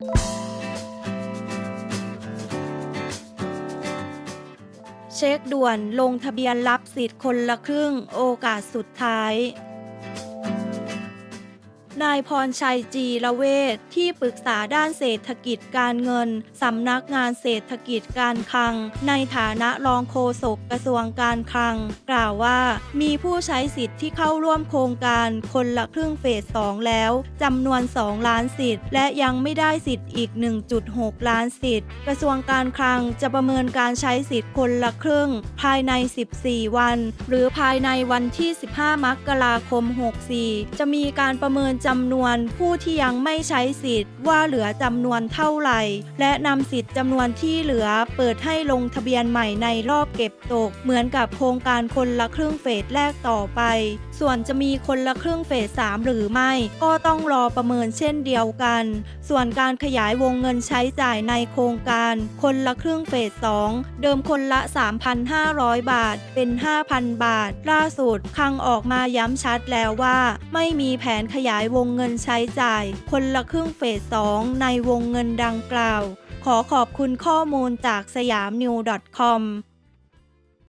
เช็คด่วนลงทะเบียนรับสิทธิ์คนละครึ่งโอกาสสุดท้าย นายพรชัยจีระเวทที่ปรึกษาด้านเศรษฐกิจการเงิน สำนักงานเศรษฐกิจการคลัง ในฐานะรองโฆษกกระทรวงการคลัง กล่าวว่า มีผู้ใช้สิทธิ์ที่เข้าร่วมโครงการคนละครึ่งเฟส 2 แล้วจำนวน 2 ล้านสิทธิ์ และยังไม่ได้สิทธิ์อีก 1.6 ล้านสิทธิ์ กระทรวงการคลังจะประเมินการใช้สิทธิ์คนละครึ่ง ภายใน 14 วัน หรือภายในวันที่ 15 มกราคม 64 จะมีการประเมินจำนวนผู้ที่ยังไม่ใช้สิทธิ์ว่าเหลือจำนวนเท่าไหร่ และนำสิทธิ์จำนวนที่เหลือเปิดให้ลงทะเบียนใหม่ในรอบเก็บตก เหมือนกับโครงการคนละครึ่งเฟสแรกต่อไป ส่วนจะมีคนละครึ่งเฟส 3 หรือไม่ ก็ต้องรอประเมินเช่นเดียวกัน ส่วนการขยายวงเงินใช้จ่ายในโครงการ คนละครึ่งเฟส 2 เดิมคนละ 3,500 บาท เป็น 5,000 บาท ล่าสุดคังออกมาย้ำชัดแล้วว่า ไม่มีแผนขยายวงเงินใช้จ่าย คนละครึ่งเฟส 2 ในวงเงินดังกล่าว ขอขอบคุณข้อมูลจากสยามนิว .com